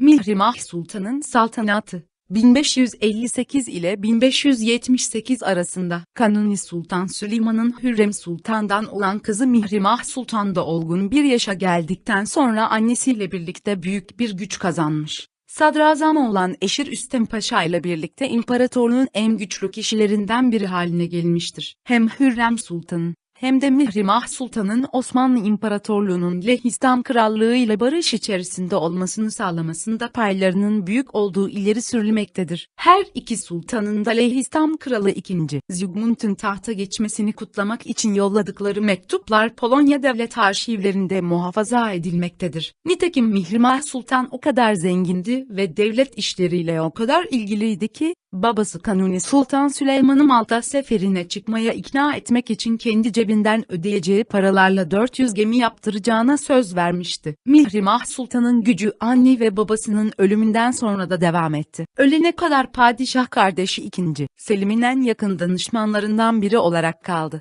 Mihrimah Sultan'ın saltanatı 1558 ile 1578 arasında Kanuni Sultan Süleyman'ın Hürrem Sultan'dan olan kızı Mihrimah Sultan da olgun bir yaşa geldikten sonra annesiyle birlikte büyük bir güç kazanmış. Sadrazam olan Eşir Üstem Paşa ile birlikte imparatorluğun en güçlü kişilerinden biri haline gelmiştir. Hem Hürrem Sultan'ın hem de Mihrimah Sultan'ın Osmanlı İmparatorluğu'nun Lehistan Krallığı ile barış içerisinde olmasını sağlamasında paylarının büyük olduğu ileri sürülmektedir. Her iki sultanın da Lehistan Kralı II. Zygmunt'un tahta geçmesini kutlamak için yolladıkları mektuplar Polonya devlet arşivlerinde muhafaza edilmektedir. Nitekim Mihrimah Sultan o kadar zengindi ve devlet işleriyle o kadar ilgiliydi ki, babası Kanuni Sultan Süleyman'ı Malta seferine çıkmaya ikna etmek için kendi cebinden ödeyeceği paralarla 400 gemi yaptıracağına söz vermişti. Mihrimah Sultan'ın gücü anne ve babasının ölümünden sonra da devam etti. Ölene kadar padişah kardeşi 2. Selim'in en yakın danışmanlarından biri olarak kaldı.